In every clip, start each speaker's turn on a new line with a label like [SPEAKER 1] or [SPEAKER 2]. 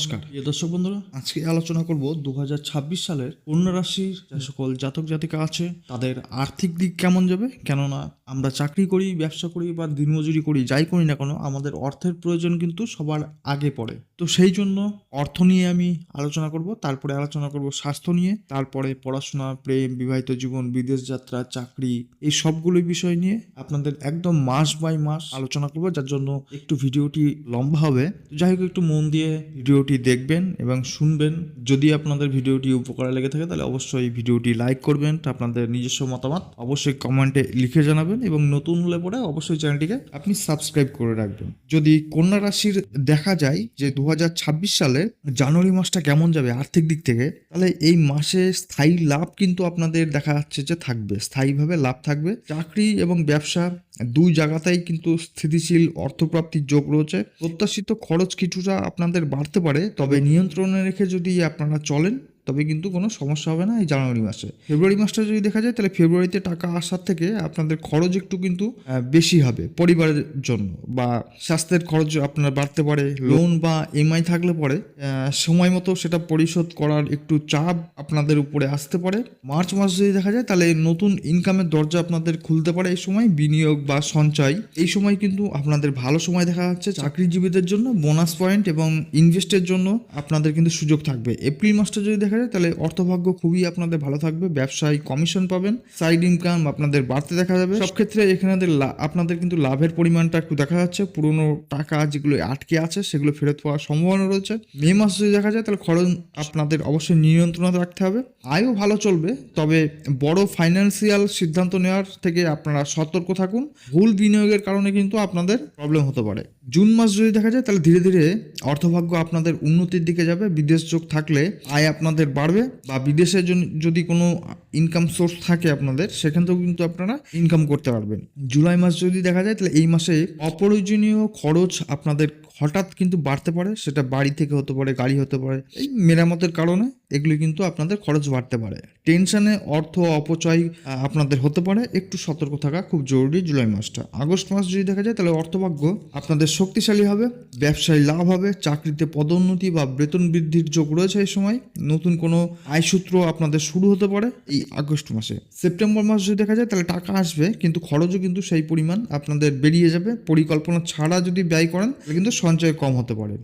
[SPEAKER 1] নমস্কার। প্রিয় দর্শক বন্ধুরা, আজকে আলোচনা করব দু হাজার ছাব্বিশ সালের কন্যা রাশির যে সকল জাতক জাতিকা আছে, তাদের আর্থিক দিক কেমন যাবে? কেননা আমরা চাকরি করি, ব্যবসা করি বা দিনমজুরি করি, যাই করি না কেন, আমাদের অর্থের প্রয়োজন কিন্তু সবার আগে পড়ে। তো সেই জন্য অর্থ নিয়ে আমি আলোচনা করব, তারপরে আলোচনা করব স্বাস্থ্য নিয়ে, তারপরে পড়াশোনা, প্রেম, বিবাহিত জীবন, বিদেশ যাত্রা, চাকরি, এই সবগুলো বিষয় নিয়ে আপনাদের একদম মাস বাই মাস আলোচনা করব, যার জন্য একটু ভিডিওটি লম্বা হবে। যাই হোক, একটু মন দিয়ে ভিডিওটি দেখবেন এবং শুনবেন। যদি আপনাদের ভিডিওটি উপকারে লেগে থাকে, তাহলে অবশ্যই ভিডিওটি লাইক করবেন। আপনাদের নিজস্ব মতামত অবশ্যই কমেন্টে লিখে জানাবেন এবং নতুন হলে পরে অবশ্যই চ্যানেলটিকে আপনি সাবস্ক্রাইব করে রাখবেন। যদি কন্যা রাশির দেখা যায় যে দু হাজার ছাব্বিশ সালে জানুয়ারি মাসটা কেমন যাবে আর্থিক দিক থেকে, তাহলে এই মাসে স্থায়ী লাভ কিন্তু আপনাদের দেখা যাচ্ছে যে থাকবে। স্থায়ীভাবে লাভ থাকবে। চাকরি এবং ব্যবসা দুই জায়গাতেই কিন্তু স্থিতিশীল অর্থপ্রাপ্তির যোগ রয়েছে। প্রত্যাশিত খরচ কিছুটা আপনাদের বাড়তে পারে, তবে নিয়ন্ত্রণে রেখে যদি আপনারা চলেন তবে কিন্তু কোনো সমস্যা হবে না এই জানুয়ারি মাসে। ফেব্রুয়ারি মাসটা যদি দেখা যায়, তাহলে ফেব্রুয়ারিতে টাকা আসার থেকে আপনাদের খরচ একটু কিন্তু বেশি হবে পরিবারের জন্য বা স্বাস্থ্যের খরচ আপনার বাড়তে পারে লোন বা এমআই থাকলে পরে সময় মতো সেটা পরিশোধ করার একটু চাপ আপনাদের উপরে আসতে পারে। মার্চ মাস যদি দেখা যায়, তাহলে নতুন ইনকামের দরজা আপনাদের খুলতে পারে এই সময়, বিনিয়োগ বা সঞ্চয়। এই সময় কিন্তু আপনাদের ভালো সময় দেখা যাচ্ছে চাকরিজীবীদের জন্য বোনাস পয়েন্ট এবং ইনভেস্টের জন্য আপনাদের কিন্তু সুযোগ থাকবে। এপ্রিল মাসটা যদি দেখা যায় তাহলে অর্থভাগ্য খুবই আপনাদের ভালো থাকবে, ব্যবসায় কমিশন পাবেন সাইড ইনকাম আপনাদের বাড়তে দেখা যাবে। সব ক্ষেত্রে এখানে আপনাদের কিন্তু লাভের পরিমাণটা একটু দেখা যাচ্ছে, পুরনো টাকা যেগুলো আটকে আছে সেগুলো ফেরত পাওয়ার সম্ভাবনা রয়েছে। মে মাস যদি দেখা যায়, তাহলে খরচ আপনাদের অবশ্যই নিয়ন্ত্রণে রাখতে হবে। আয়ও ভালো চলবে, তবে বড় ফাইন্যান্সিয়াল সিদ্ধান্ত নেওয়ার থেকে আপনারা সতর্ক থাকুন। ভুল বিনিয়োগের কারণে কিন্তু আপনাদের প্রবলেম হতে পারে। জুন মাস যদি দেখা যায়, তাহলে ধীরে ধীরে অর্থভাগ্য আপনাদের উন্নতির দিকে যাবে। বিদেশ যোগ থাকলে আয় আপনাদের বাড়বে বা বিদেশে যদি কোনো ইনকাম সোর্স থাকে আপনাদের, সেখান থেকেও কিন্তু আপনারা ইনকাম করতে পারবেন। জুলাই মাস যদি দেখা যায়, তাহলে এই মাসে অপ্রয়োজনীয় খরচ আপনাদের হঠাৎ কিন্তু বাড়তে পারে, সেটা বাড়ি থেকে হতে পারে, গাড়ি হতে পারে, এই মেরামতের কারণে এগুলি কিন্তু আপনাদের খরচ বাড়তে পারে। টেনশনে অর্থ অপচয় আপনাদের হতে পারে, একটু সতর্ক থাকা খুব জরুরি জুলাই মাসটা। আগস্ট মাস যদি দেখা যায়, তাহলে অর্থভাগ্য আপনাদের শক্তিশালী হবে, ব্যবসায় লাভ হবে, চাকরিতে পদোন্নতি বা বেতন বৃদ্ধির যোগ রয়েছে এই সময়, নতুন কোনো আয়সূত্র আপনাদের শুরু হতে পারে এই আগস্ট মাসে। সেপ্টেম্বর মাস যদি দেখা যায়, তাহলে টাকা আসবে, কিন্তু খরচও কিন্তু সেই পরিমাণ আপনাদের বেরিয়ে যাবে। পরিকল্পনা ছাড়া যদি ব্যয় করেন কিন্তু সঞ্চয় কম হতে পারে।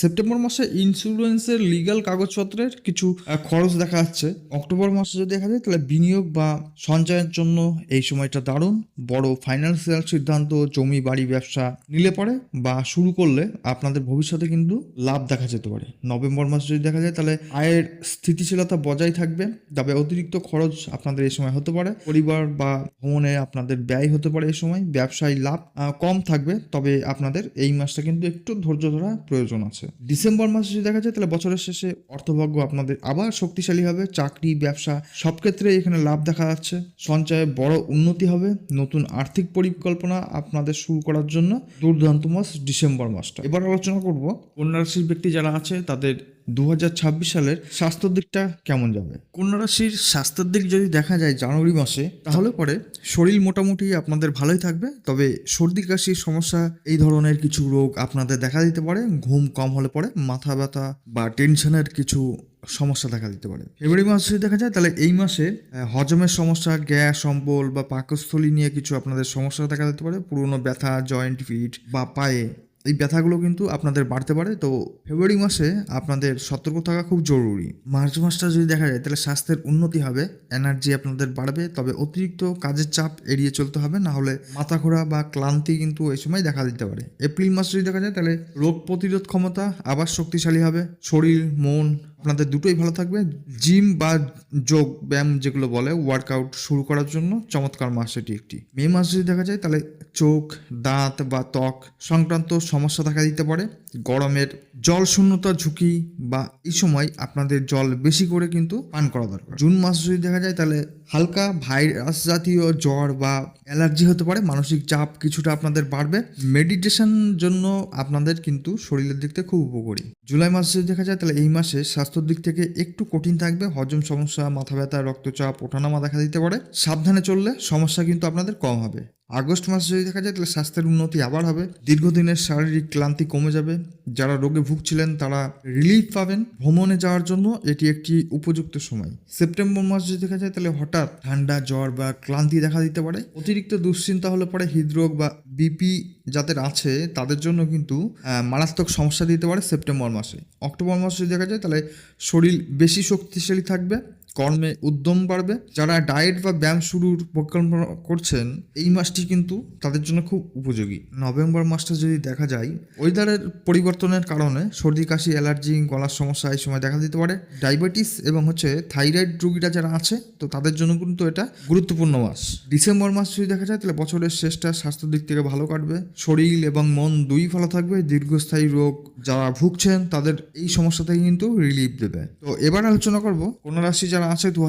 [SPEAKER 1] সেপ্টেম্বর মাসে ইন্স্যুরেন্সের লিগ্যাল কাগজপত্রের কিছু খরচ দেখা যাচ্ছে। অক্টোবর মাসে যদি দেখা যায়, তাহলে বিনিয়োগ বা সঞ্চয়ের জন্য এই সময়টা দারুণ। বড় ফাইন্যান্সিয়াল সিদ্ধান্ত, জমি, বাড়ি, ব্যবসা নিলে পরে বা শুরু করলে আপনাদের ভবিষ্যতে কিন্তু লাভ দেখা যেতে পারে। নভেম্বর মাসে যদি দেখা যায়, তাহলে আয়ের স্থিতিশীলতা বজায় থাকবে, তবে অতিরিক্ত খরচ আপনাদের এই সময় হতে পারে। পরিবার বা ভ্রমণে আপনাদের ব্যয় হতে পারে এই সময়। ব্যবসায় লাভ কম থাকবে, তবে আপনাদের এই মাসটা কিন্তু একটু ধৈর্য ধরা প্রয়োজন আছে। ডিসেম্বর মাসে যদি দেখা যায়, তাহলে বছরের শেষে অর্থভাগ্য আপনাদের আবার শক্তিশালী হবে, চাকরি, ব্যবসা, সব ক্ষেত্রে এখানে লাভ দেখা যাচ্ছে। সঞ্চয়ে বড় উন্নতি হবে, নতুন আর্থিক পরিকল্পনা আপনাদের শুরু করার জন্য। দুর্দান্ত মাস ডিসেম্বর মাসটা। এবার আলোচনা করব কন্যা ব্যক্তি যারা আছে, তাদের দু হাজার ছাব্বিশ সালের স্বাস্থ্যের দিকটা কেমন যাবে? কন্যা রাশির স্বাস্থ্যের দিক যদি দেখা যায় জানুয়ারি মাসে, তাহলে পরে শরীর মোটামুটি আপনাদের ভালোই থাকবে। তবে সর্দি কাশির সমস্যা, এই ধরনের কিছু রোগ আপনাদের দেখা দিতে পারে। ঘুম কম হলে পরে মাথা ব্যথা বা টেনশনের কিছু সমস্যা দেখা দিতে পারে। ফেব্রুয়ারি মাস যদি দেখা যায়, তাহলে এই মাসে হজমের সমস্যা, গ্যাস, অম্বল বা পাকস্থলী নিয়ে কিছু আপনাদের সমস্যা দেখা দিতে পারে। পুরনো ব্যথা, জয়েন্ট, ফিট বা পায়ে এই ব্যথাগুলো কিন্তু আপনাদের বাড়তে পারে। তো ফেব্রুয়ারি মাসে আপনাদের সতর্ক থাকা খুব জরুরি। মার্চ মাসটা যদি দেখা যায়, তাহলে স্বাস্থ্যের উন্নতি হবে, এনার্জি আপনাদের বাড়বে, তবে অতিরিক্ত কাজের চাপ এড়িয়ে চলতে হবে, না হলে মাথা ঘোরা বা ক্লান্তি কিন্তু এই সময় দেখা দিতে পারে। এপ্রিল মাসে যদি দেখা যায়, তাহলে রোগ প্রতিরোধ ক্ষমতা আবার শক্তিশালী হবে, শরীর, মন আপনাদের দুটোই ভালো থাকবে। জিম বা যোগ ব্যায়াম যেগুলো বলে ওয়ার্কআউট শুরু করার জন্য চমৎকার মাস এটি একটি। মে মাস যদি দেখা যায়, তাহলে চোখ, দাঁত বা ত্বক সংক্রান্ত সমস্যা দেখা দিতে পারে। গরমের জল শূন্যতার ঝুঁকি বা এই সময় আপনাদের জল বেশি করে কিন্তু পান করা দরকার। জুন মাস যদি দেখা যায়, তাহলে হালকা ভাইরাস জাতীয় জ্বর বা অ্যালার্জি হতে পারে, মানসিক চাপ কিছুটা আপনাদের বাড়বে। মেডিটেশন জন্য আপনাদের কিন্তু শরীরের দিক থেকে খুব উপকারী। জুলাই মাসে যদি দেখা যায়, তাহলে এই মাসে স্বাস্থ্যের দিক থেকে একটু কঠিন থাকবে। হজম সমস্যা, মাথা ব্যথা, রক্তচাপ, ওঠানামা দেখা দিতে পারে। সাবধানে চললে সমস্যা কিন্তু আপনাদের কম হবে। আগস্ট মাসে যদি দেখা যায়, তাহলে স্বাস্থ্যের উন্নতি আবার হবে। দীর্ঘদিনের শারীরিক ক্লান্তি কমে যাবে। যারা রোগে ভুগছিলেন, তারা রিলিফ পাবেন। ভ্রমণে যাওয়ার জন্য এটি একটি উপযুক্ত সময়। সেপ্টেম্বর মাস যদি দেখা যায়, তাহলে হঠাৎ ঠান্ডা, জ্বর বা ক্লান্তি দেখা দিতে পারে। অতিরিক্ত দুশ্চিন্তা হলে পরে হৃদরোগ বা বিপি যাদের আছে, তাদের জন্য কিন্তু মারাত্মক সমস্যা দিতে পারে সেপ্টেম্বর মাসে। অক্টোবর মাসে যদি দেখা যায়, তাহলে শরীর বেশি শক্তিশালী থাকবে। কর্মে উদ্যম বাড়বে। যারা ডায়েট বা ব্যায়াম শুরুর পরিকল্পনা করছেন, এই মাসটি কিন্তু তাদের জন্য খুব উপযোগী। নভেম্বর মাসটা যদি দেখা যায় ওয়েদারের পরিবর্তনের কারণে সর্দি, কাশি অ্যালার্জি গলার সমস্যা এই সময় দেখা দিতে পারে। ডায়াবেটিস এবং হচ্ছে থাইরয়েড রোগীরা যারা আছে, তো তাদের জন্য কিন্তু এটা গুরুত্বপূর্ণ মাস। ডিসেম্বর মাস যদি দেখা যায়, তাহলে বছরের শেষটা স্বাস্থ্যের দিক থেকে ভালো কাটবে। শরীর এবং মন দুই ভালো থাকবে। দীর্ঘস্থায়ী রোগ যারা ভুগছেন, তাদের এই সমস্যা থেকে কিন্তু রিলিফ দেবে। তো এবার আলোচনা করব কোন রাশি যারা আছে দু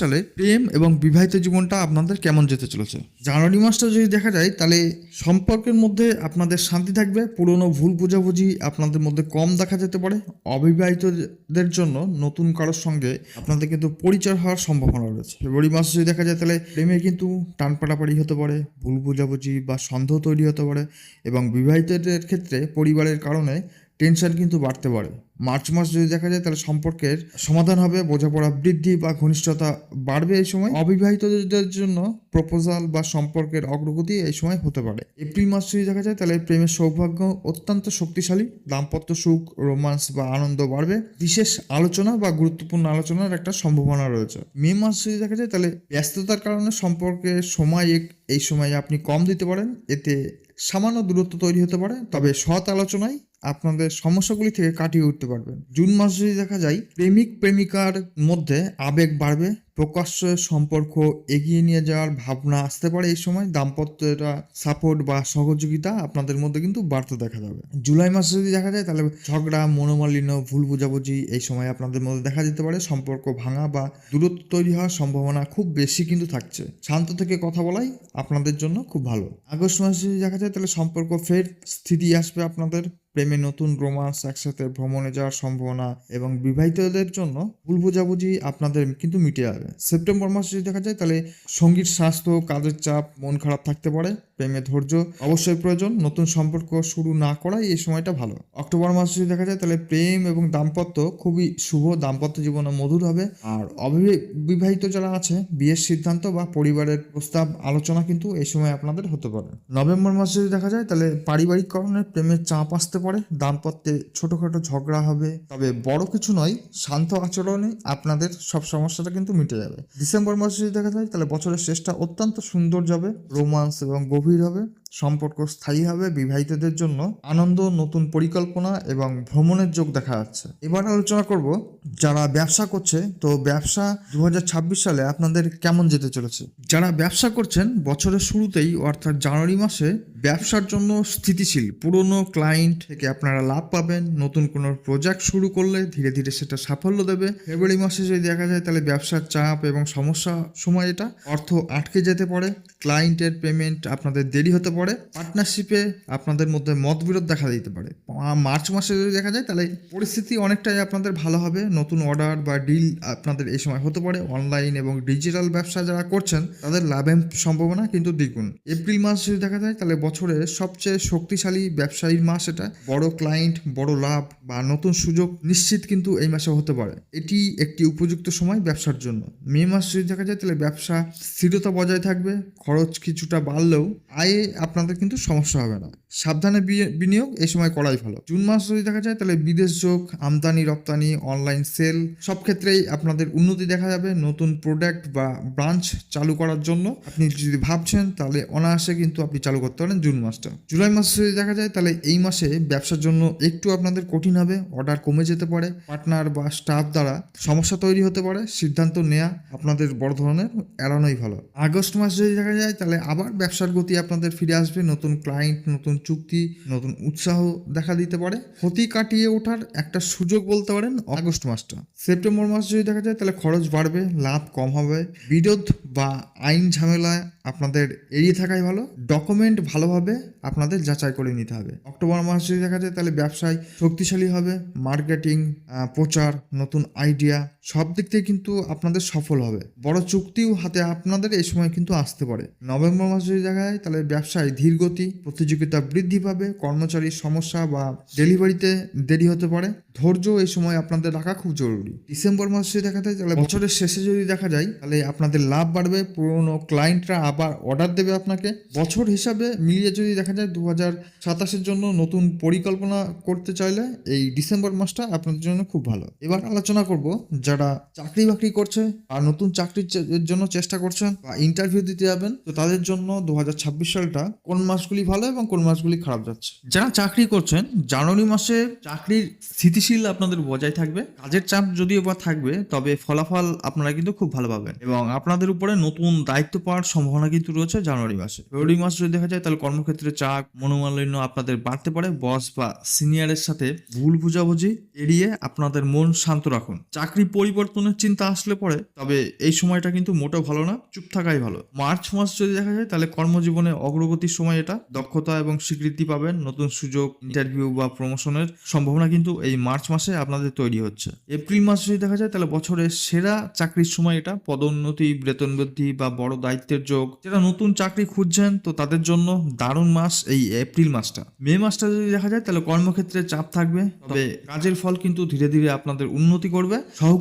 [SPEAKER 1] সালে প্রেম এবং বিবাহিত জীবনটা আপনাদের কেমন যেতে চলেছে? জানুয়ারি মাসটা যদি দেখা যায়, তাহলে সম্পর্কের মধ্যে আপনাদের শান্তি থাকবে, পুরনো ভুল বোঝাবুঝি আপনাদের মধ্যে কম দেখা যেতে পারে। অবিবাহিতদের জন্য নতুন কারোর সঙ্গে আপনাদের কিন্তু পরিচয় হওয়ার সম্ভাবনা রয়েছে। ফেব্রুয়ারি মাসে যদি দেখা যায়, তাহলে প্রেমে কিন্তু টান পাড়াপাড়ি হতে পারে, ভুল বোঝাবুঝি বা সন্দেহ তৈরি হতে পারে এবং বিবাহিতদের ক্ষেত্রে পরিবারের কারণে টেনশন কিন্তু বাড়তে পারে। মার্চ মাস যদি দেখা যায়, তাহলে সম্পর্কের সমাধান হবে, বোঝাপড়া বৃদ্ধি বা ঘনিষ্ঠতা বাড়বে এই সময়। অবিবাহিতদের জন্য প্রপোজাল বা সম্পর্কের অগ্রগতি এই সময় হতে পারে। এপ্রিল মাস যদি দেখা যায়, তাহলে প্রেমের সৌভাগ্য অত্যন্ত শক্তিশালী। দাম্পত্য সুখ রোমান্স বা আনন্দ বাড়বে। বিশেষ আলোচনা বা গুরুত্বপূর্ণ আলোচনার একটা সম্ভাবনা রয়েছে। মে মাস যদি দেখা যায়, তাহলে ব্যস্ততার কারণে সম্পর্কে সময় এই সময় আপনি কম দিতে পারেন। এতে সামান্য দূরত্ব তৈরি হতে পারে। তবে সৎ আলোচনায় আপনাদের সমস্যাগুলি থেকে কাটিয়ে উঠতে পারবেন। জুন মাস যদি দেখা যায়, প্রেমিক, প্রেমিকার মধ্যে আবেগ বাড়বে, প্রকাশ্য সম্পর্ক এগিয়ে নিয়ে যাওয়ার ভাবনা আসতে পারে এই সময়। দাম্পত্যটা সাপোর্ট বা সহযোগিতা আপনাদের মধ্যে কিন্তু বাড়তে দেখা যাবে। জুলাই মাসে যদি দেখা যায়, তাহলে ঝগড়া, মনোমালিন্য, ভুল বোঝাবুঝি এই সময় আপনাদের মধ্যে দেখা যেতে পারে। সম্পর্ক ভাঙা বা দূরত্ব তৈরি হওয়ার সম্ভাবনা খুব বেশি কিন্তু থাকছে। শান্ত থেকে কথা বলাই আপনাদের জন্য খুব ভালো। আগস্ট মাসে যদি দেখা যায়, তাহলে সম্পর্ক ফের স্থিতি আসবে আপনাদের। প্রেমে নতুন রোমান্স একসাথে ভ্রমণে যাওয়ার সম্ভাবনা এবং বিবাহিতদের জন্য ভুল বোঝাবুঝি আপনাদের কিন্তু মিটে যাবে। সেপ্টেম্বর মাসে যদি দেখা যায়, তাহলে সঙ্গীর স্বাস্থ্য, কাজের চাপ, মন খারাপ থাকতে পারে। প্রেমে ধৈর্য অবশ্যই প্রয়োজন। নতুন সম্পর্ক শুরু না করাই এই সময়টা ভালো। অক্টোবর মাসে যদি দেখা যায়, তাহলে প্রেম এবং দাম্পত্য খুবই শুভ, দাম্পত্য জীবনে মধুর হবে। আর অবিবাহিত যারা আছে, বিয়ের সিদ্ধান্ত বা পরিবারের প্রস্তাব, আলোচনা কিন্তু এই সময় আপনাদের হতে পারে। নভেম্বর মাসে যদি দেখা যায়, তাহলে পারিবারিক কারণে প্রেমের চাপ আসতে পারে। দাম্পত্যে ছোটখাটো ঝগড়া হবে। তবে বড় কিছু নয়, শান্ত আচরণে আপনাদের সব সমস্যাটা কিন্তু মিটে যাবে। ডিসেম্বর মাসে যদি দেখা যায়, তাহলে বছরের শেষটা অত্যন্ত সুন্দর যাবে। রোমান্স এবং গভীর হবে। সম্পর্ক স্থায়ী হবে বিবাহিতদের জন্য। আনন্দ, নতুন পরিকল্পনা এবং ভ্রমণের যোগ দেখা যাচ্ছে। এবার আলোচনা করব যারা ব্যবসা করছে। তো ব্যবসা দু হাজার ছাব্বিশ সালে আপনাদের কেমন যেতে চলেছে? যারা ব্যবসা করছেন, বছরের শুরুতেই অর্থাৎ জানুয়ারি মাসে ব্যবসার জন্য স্থিতিশীল, পুরনো ক্লায়েন্ট থেকে আপনারা লাভ পাবেন। নতুন কোনো প্রজেক্ট শুরু করলে ধীরে ধীরে সেটা সাফল্য দেবে। ফেব্রুয়ারি মাসে যদি দেখা যায়, তাহলে ব্যবসার চাপ এবং সমস্যা সময় এটা অর্থ আটকে যেতে পারে। ক্লায়েন্টের পেমেন্ট আপনাদের দেরি হতে পারে। পার্টনারশিপে আপনাদের মধ্যে মতবিরোধ দেখা দিতে পারে। মার্চ মাসে যদি দেখা যায়, তাহলে পরিস্থিতি অনেকটাই আপনাদের ভালো হবে। নতুন অর্ডার বা ডিল আপনাদের এই সময় হতে পারে। অনলাইন এবং ডিজিটাল ব্যবসা যারা করছেন, তাদের লাভের সম্ভাবনা কিন্তু দ্বিগুণ। এপ্রিল মাস যদি দেখা যায়, তাহলে বছরের সবচেয়ে শক্তিশালী ব্যবসায়ীর মাস এটা। বড় ক্লায়েন্ট বড় লাভ বা নতুন সুযোগ নিশ্চিত কিন্তু এই মাসে হতে পারে। এটি একটি উপযুক্ত সময় ব্যবসার জন্য। মে মাস যদি দেখা যায়, তাহলে ব্যবসা স্থিরতা বজায় থাকবে। খরচ কিছুটা বাড়লেও আয়ে আপনাদের কিন্তু সমস্যা হবে না। সাবধানে বিনিয়োগ, এই সময় করাই ভালো। জুন মাস যদি দেখা যায়, তাহলে বিদেশ যোগ, আমদানি, রপ্তানি, অনলাইন সেল, সব ক্ষেত্রেই আপনাদের উন্নতি দেখা যাবে। নতুন প্রোডাক্ট বা ব্রাঞ্চ চালু করার জন্য। আপনি যদি ভাবছেন, তাহলে অনায়াসে কিন্তু আপনি চালু করতে পারেন জুন মাসটা। জুলাই মাসে যদি দেখা যায়, তাহলে এই মাসে ব্যবসার জন্য একটু আপনাদের কঠিন হবে। অর্ডার কমে যেতে পারে। পার্টনার বা স্টাফ দ্বারা সমস্যা তৈরি হতে পারে। সিদ্ধান্ত নেওয়া আপনাদের বড় ধরনের এড়ানোই ভালো। আগস্ট মাস যদি দেখা যায়, তাহলে আবার ব্যবসার গতি আপনাদের ফিরে আসবে, নতুন ক্লায়েন্ট নতুন চুক্তি, নতুন উৎসাহ দেখা দিতে পারে। ক্ষতি কাটিয়ে ওঠার একটা সুযোগ বলতে পারেন আগস্ট মাসটা। সেপ্টেম্বর মাস যদি দেখা যায়, তাহলে খরচ বাড়বে, লাভ কম হবে। বিরোধ বা আইন ঝামেলায় আপনাদের এড়িয়ে থাকাই ভালো। ডকুমেন্ট ভালোভাবে আপনাদের যাচাই করে নিতে হবে। অক্টোবর মাস যদি দেখা যায়, তাহলে ব্যবসায় শক্তিশালী হবে। মার্কেটিং প্রচার, নতুন আইডিয়া সব দিক থেকে কিন্তু আপনাদের সফল হবে। বড় চুক্তিও হাতে আপনাদের এই সময় কিন্তু আসতে পারে। নভেম্বর মাস যদি দেখা যায় তাহলে ব্যবসায় ধীর গতি, প্রতিযোগিতা বৃদ্ধি পাবে, কর্মচারীর সমস্যা বা ডেলিভারিতে দেরি হতে পারে। ধৈর্য এই সময় আপনাদের রাখা খুব জরুরি। ডিসেম্বর মাস যদি দেখা যায় তাহলে বছরের শেষে যদি দেখা যায়, তাহলে আপনাদের লাভ বাড়বে, পুরনো ক্লায়েন্টরা আবার অর্ডার দেবে আপনাকে। বছর হিসাবে মিলিয়ে যদি দেখা যায় দু হাজার সাতাশের জন্য নতুন পরিকল্পনা করতে চাইলে, এই ডিসেম্বর মাসটা আপনাদের জন্য খুব ভালো। এবার আলোচনা করব যারা চাকরি বাকরি করছে আর নতুন চাকরির জন্য চেষ্টা করছেন বা ইন্টারভিউ দিতে যাবেন, তো তাদের জন্য দু হাজার ছাব্বিশ সালটা কোন মাসগুলি ভালো এবং কোন মাসগুলি খারাপ যাচ্ছে? যারা চাকরি করছেন, জানুয়ারি মাসে চাকরির স্থিতিশীল আপনাদের বজায় থাকবে। কাজের চাপ যদিও বা থাকবে, তবে ফলাফল আপনারা কিন্তু খুব ভালো পাবেন। এবং আপনাদের উপরে নতুন দায়িত্ব পাওয়ার সম্ভাবনা কিন্তু রয়েছে জানুয়ারি মাসে। ফেব্রুয়ারি মাস যদি দেখা যায়, তাহলে কর্মক্ষেত্রে চাপ, মনোমালিন্য আপনাদের বাড়তে পারে। বস বা সিনিয়রের সাথে ভুল বুঝাবুঝি এড়িয়ে আপনাদের মন শান্ত রাখুন। চাকরি পরিবর্তনের চিন্তা আসলে পরে তবে এই সময়টা কিন্তু মোটেও ভালো না, চুপ থাকাই ভালো। মার্চ মাস যদি দেখা যায়, তাহলে কর্মজীবনে অগ্রগতির সময় এটা, দক্ষতা এবং স্বীকৃতি পাবেন নতুন সুযোগ ইন্টারভিউ বা প্রমোশনের সম্ভাবনা কিন্তু এই মার্চ মাসে আপনাদের তৈরি হচ্ছে। এপ্রিল মাস যদি দেখা যায়, তাহলে বছরের সেরা চাকরির সময় এটা, পদোন্নতি, বেতন বৃদ্ধি বা বড় দায়িত্বের যোগ। যারা নতুন চাকরি খুঁজছেন, তো তাদের জন্য দারুণ মাস এই এপ্রিল মাসটা। মে মাসটা যদি দেখা যায়, তাহলে কর্মক্ষেত্রে চাপ থাকবে, তবে কাজের ফল কিন্তু ধীরে ধীরে আপনাদের উন্নতি করবে।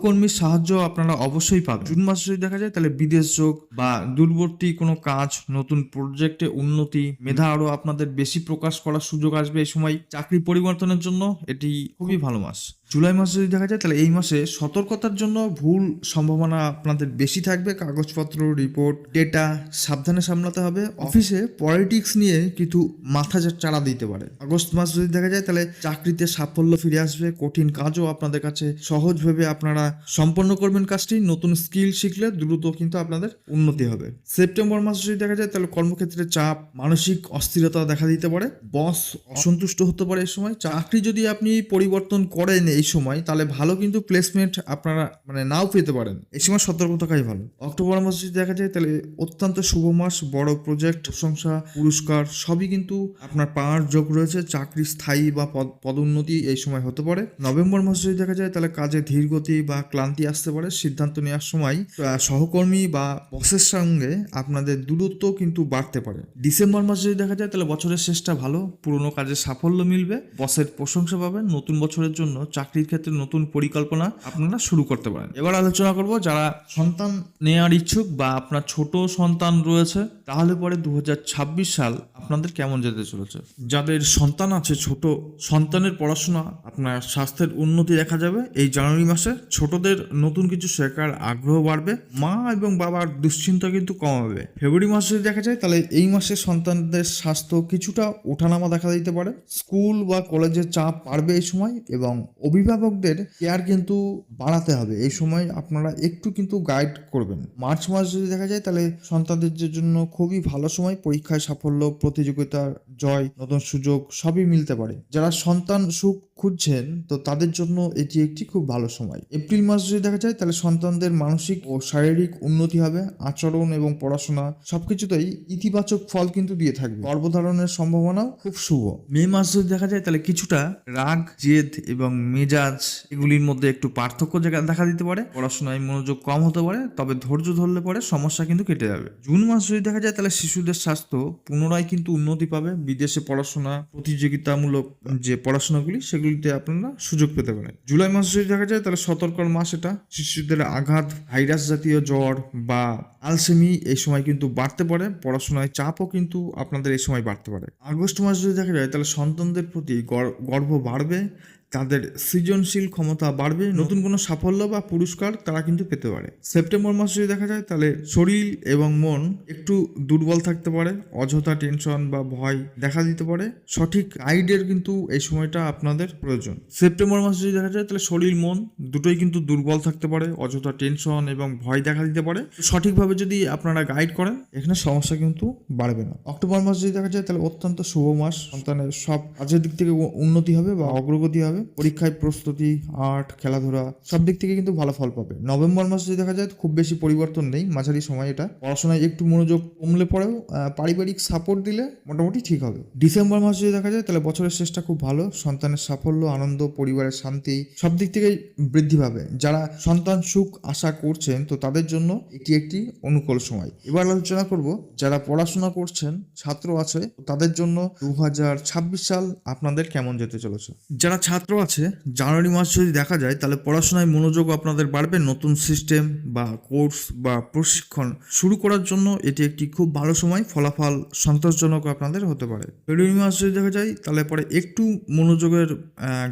[SPEAKER 1] সহকর্মীর সাহায্য আপনারা অবশ্যই পাবেন। জুন মাসে যদি দেখা যায়, তাহলে বিদেশ যোগ বা দূরবর্তী কোনো কাজ, নতুন প্রজেক্টে উন্নতি, মেধা আরও আপনাদের বেশি প্রকাশ করার সুযোগ আসবে এই সময়। চাকরি পরিবর্তনের জন্য এটি খুবই ভালো মাস। জুলাই মাসে যদি দেখা যায়, তাহলে এই মাসে সতর্কতার জন্য ভুল সম্ভাবনা আপনাদের বেশি থাকবে। কাগজপত্র রিপোর্ট ডেটা সাবধানে সামলাতে হবে। অফিসে পলিটিক্স নিয়ে কিছু মাথা চাড়া দিতে পারে। আগস্ট মাস যদি দেখা যায়, তাহলে চাকরিতে সাফল্য ফিরে আসবে। কঠিন কাজও আপনাদের কাছে সহজভাবে আপনারা সম্পন্ন করবেন কাজটি। নতুন স্কিল শিখলে দ্রুত কিন্তু আপনাদের উন্নতি হবে। সেপ্টেম্বর মাস যদি দেখা যায়, তাহলে কর্মক্ষেত্রে চাপ, মানসিক অস্থিরতা দেখা দিতে পারে। বস অসন্তুষ্ট হতে পারে এই সময়। চাকরি যদি আপনি পরিবর্তন করেন এই সময়, তাহলে ভালো কিন্তু প্লেসমেন্ট আপনারা মানে নাও পেতে পারেন। এই সময় সতর্ক থাকাই ভালো। অক্টোবর মাসে যদি দেখা যায়, তাহলে অত্যন্ত শুভ মাস, বড় প্রজেক্ট প্রশংসা, পুরস্কার, সবই কিন্তু আপনার পাওয়ার যোগ রয়েছে। চাকরি স্থায়ী বা পদ পদোন্নতি এই সময় হতে পারে। নভেম্বর মাসে যদি দেখা যায়, তাহলে কাজে ধীর গতি বা ক্লান্তি আসতে পারে। সিদ্ধান্ত নেওয়ার সময় সহকর্মী বা বসের সঙ্গে আপনাদের দূরত্ব কিন্তু বাড়তে পারে। ডিসেম্বর মাসে যদি দেখা যায়, তাহলে বছরের শেষটা ভালো। পুরনো কাজে সাফল্য মিলবে। বসের প্রশংসা পাবেন। নতুন বছরের জন্য চাকরির ক্ষেত্রে নতুন পরিকল্পনা আপনারা শুরু করতে পারেন। এবার আলোচনা করব যারা সন্তান নেওয়ার ইচ্ছুক বা আপনার ছোট সন্তান রয়েছে, তাহলে পরে দু হাজার ছাব্বিশ সাল আপনাদের কেমন যেতে চলেছে? যাদের সন্তান আছে, ছোট সন্তানের পড়াশোনা আপনার স্বাস্থ্যের উন্নতি দেখা যাবে। এই জানুয়ারি মাসে ছোটদের নতুন কিছু শেখার আগ্রহ বাড়বে। মা এবং বাবার দুশ্চিন্তা কিন্তু কমাবে। ফেব্রুয়ারি মাসে যদি দেখা যায়, তাহলে এই মাসে সন্তানদের স্বাস্থ্য কিছুটা ওঠানামা দেখা দিতে পারে। স্কুল বা কলেজের চাপ বাড়বে এই সময় এবং অভিভাবকদের কেয়ার কিন্তু বাড়াতে হবে। এই সময় আপনারা একটু কিন্তু গাইড করবেন। মার্চ মাস যদি দেখা যায়, তাহলে সন্তানদের জন্য খুবই ভালো সময়, পরীক্ষায় সাফল্য প্রতিযোগিতার জয়, নতুন সুযোগ সবই মিলতে পারে। যারা সন্তান সুখ খুঁজছেন, তো তাদের জন্য এটি একটি খুব ভালো সময়। এপ্রিল মাস যদি দেখা যায়, তাহলে সন্তানদের মানসিক ও শারীরিক উন্নতি হবে। আচরণ এবং পড়াশোনা সবকিছুতেই ইতিবাচক ফল কিন্তু দিয়ে থাকবে। গর্ভধারণের সম্ভাবনাও খুব শুভ। মে মাস যদি দেখা যায়, তাহলে কিছুটা রাগ, জেদ এবং মেজাজ এগুলির মধ্যে একটু পার্থক্য দেখা দিতে পারে, পড়াশোনায় মনোযোগ কম হতে পারে, তবে ধৈর্য ধরলে পরে সমস্যা কিন্তু কেটে যাবে। জুন মাস যদি দেখা যায়, তাহলে শিশুদের স্বাস্থ্য পুনরায় কিন্তু উন্নতি পাবে। বিদেশে পড়াশোনা প্রতিযোগিতামূলক যে পড়াশোনাগুলি, সেগুলিতে আপনারা সুযোগ পেতে পারেন। জুলাই মাস যদি দেখা যায়, তাহলে সতর্কর মাস এটা। শিশুদের আঘাত, ভাইরাস জাতীয় জ্বর বা আলসেমি এই সময় কিন্তু বাড়তে পারে। পড়াশোনায় চাপও কিন্তু আপনাদের এই সময় বাড়তে পারে। আগস্ট মাস যদি দেখা যায়, তাহলে সন্তানদের প্রতি গর- গর্ব বাড়বে। তাদের সৃজনশীল ক্ষমতা বাড়বে নতুন কোনো সাফল্য বা পুরস্কার তারা কিন্তু পেতে পারে। সেপ্টেম্বর মাসে যদি দেখা যায় তাহলে শরীর এবং মন একটু দুর্বল থাকতে পারে অযথা টেনশন বা ভয় দেখা দিতে পারে। সঠিক গাইডের কিন্তু এই সময়টা আপনাদের প্রয়োজন। সেপ্টেম্বর মাসে যদি দেখা যায় তাহলে শরীর মন দুটোই কিন্তু দুর্বল থাকতে পারে অযথা টেনশন এবং ভয় দেখা দিতে পারে। সঠিকভাবে যদি আপনারা গাইড করেন এখানে সমস্যা কিন্তু বাড়বে না। অক্টোবর মাসে যদি দেখা যায় তাহলে অত্যন্ত শুভ মাস। সন্তানের সব কাজের দিক থেকে উন্নতি হবে বা অগ্রগতি হবে। পরীক্ষায় প্রস্তুতি, আর্ট, খেলাধুলা, সব দিক থেকে কিন্তু ভালো ফল পাবে। নভেম্বর মাসে যদি দেখা যায় খুব বেশি পরিবর্তন নেই, মাঝারি সময় এটা। পড়াশোনায় একটু মনোযোগ কমলে পরেও পারিবারিক সাপোর্ট দিলে মোটামুটি ঠিক হবে। ডিসেম্বর মাসে যদি দেখা যায় তাহলে বছরের শেষটা খুব ভালো। সন্তানের সাফল্য, আনন্দ, পরিবারের শান্তি সব দিক থেকেই বৃদ্ধি পাবে। যারা সন্তান সুখ আশা করছেন, তো তাদের জন্য এটি একটি অনুকূল সময়। এবার আলোচনা করব, যারা পড়াশোনা করছেন, ছাত্র আছে, তাদের জন্য দু হাজার ছাব্বিশ সাল আপনাদের কেমন যেতে চলেছে? যারা ছাত্র আছে, জানুয়ারি মাস যদি দেখা যায়, তাহলে পড়াশোনায় মনোযোগ আপনাদের বাড়বে নতুন সিস্টেম বা কোর্স বা প্রশিক্ষণ শুরু করার জন্য। এটি একটি খুব ভালো সময়, ফলাফল সন্তোষজনক আপনাদের হতে পারে। ফেব্রুয়ারি মাস যদি দেখা যায়, তাহলে পরে একটু মনোযোগের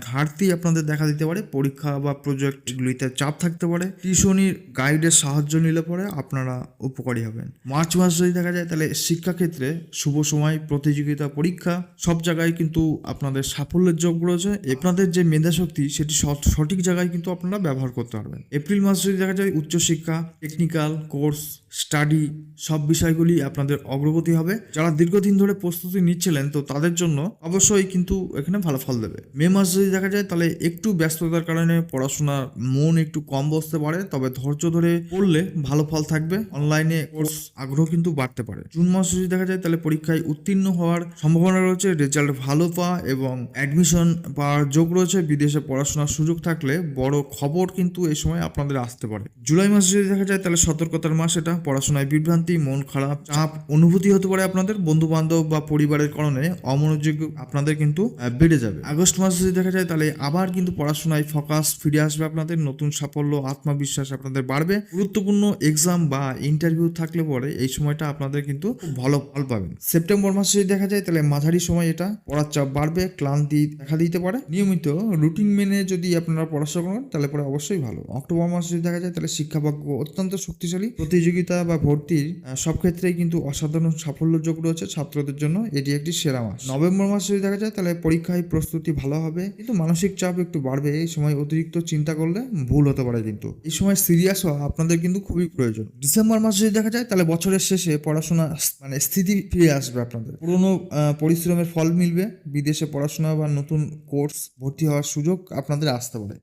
[SPEAKER 1] ঘাটতি আপনাদের দেখা দিতে পারে। পরীক্ষা বা প্রজেক্টগুলিতে চাপ থাকতে পারে। টিউশনির গাইডের সাহায্য নিলে পরে আপনারা উপকারী হবেন। মার্চ মাস যদি দেখা যায়, তাহলে শিক্ষাক্ষেত্রে শুভ সময়, প্রতিযোগিতা, পরীক্ষা, সব জায়গায় কিন্তু আপনাদের সাফল্যের যোগ রয়েছে। আপনাদের যে মেধাশক্তি, সেটি সঠিক জায়গায় কিন্তু আপনারা ব্যবহার করতে পারবেন। এপ্রিল মাস যদি দেখা যায়, উচ্চশিক্ষা টেকনিক্যাল কোর্স স্টাডি সব বিষয়গুলি আপনাদের অগ্রগতি হবে। যারা দীর্ঘদিন ধরে প্রস্তুতি নিচ্ছিলেন, তো তাদের জন্য অবশ্যই কিন্তু এখানে ভালো ফল দেবে। মে মাস যদি দেখা যায়, তাহলে একটু ব্যস্ততার কারণে পড়াশোনার মন একটু কম বসতে পারে, তবে ধৈর্য ধরে পড়লে ভালো ফল থাকবে। অনলাইনে কোর্স আগ্রহ কিন্তু বাড়তে পারে। জুন মাস যদি দেখা যায়, তাহলে পরীক্ষায় উত্তীর্ণ হওয়ার সম্ভাবনা রয়েছে রেজাল্ট ভালো পাওয়া এবং অ্যাডমিশন পাওয়ার যোগ রয়েছে বিদেশে পড়াশোনার সুযোগ থাকলে বড় খবর কিন্তু এই সময় আপনাদের আসতে পারে। জুলাই মাসে যদি দেখা যায় তাহলে সতর্কতার মাস এটা। পড়াশোনায় বিভ্রান্তি, মন খারাপ, চাপ, অনুভূতি হতে পারে আপনাদের। বন্ধু বান্ধব বা পরিবারের কারণে অমনোযোগ আপনাদের কিন্তু বেড়ে যাবে। আগস্ট মাসে যদি দেখা যায় তাহলে আবার কিন্তু পড়াশোনায় ফোকাস ফিরে আসবে আপনাদের। নতুন সাফল্য, আত্মবিশ্বাস আপনাদের বাড়বে। গুরুত্বপূর্ণ এক্সাম বা ইন্টারভিউ থাকলে পরে এই সময়টা আপনাদের কিন্তু ভালো ফল পাবেন। সেপ্টেম্বর মাসে যদি দেখা যায় তাহলে মাঝারি সময় এটা। পড়ার চাপ বাড়বে, ক্লান্তি দেখা দিতে পারে। নিয়মিত রুটিন মেনে যদি আপনারা পড়াশোনা করেন, তাহলে পরে অবশ্যই ভালো। অক্টোবর মাসে যদি দেখা যায়, তাহলে শিক্ষাভাগ্য অত্যন্ত শক্তিশালী। প্রতিযোগিতা বা ভর্তির সব ক্ষেত্রেই কিন্তু অসাধারণ সাফল্য যোগ রয়েছে ছাত্রদের জন্য। এটি একটি সেরা মাস। নভেম্বর মাসে যদি দেখা যায়, তাহলে পরীক্ষায় প্রস্তুতি ভালো হবে। কিন্তু মানসিক চাপ একটু বাড়বে। এই সময় অতিরিক্ত চিন্তা করলে ভুল হতে পারে কিন্তু। এই সময় সিরিয়াস হওয়া আপনাদের কিন্তু খুবই প্রয়োজন। ডিসেম্বর মাসে যদি দেখা যায়, তাহলে বছরের শেষে পড়াশোনা মানে স্থিতি ফিরে আসবে আপনাদের। পুরনো পরিশ্রমের ফল মিলবে। বিদেশে পড়াশোনা বা নতুন কোর্স ভর্তি হওয়ার সুযোগ আপনাদের আসতে পারে।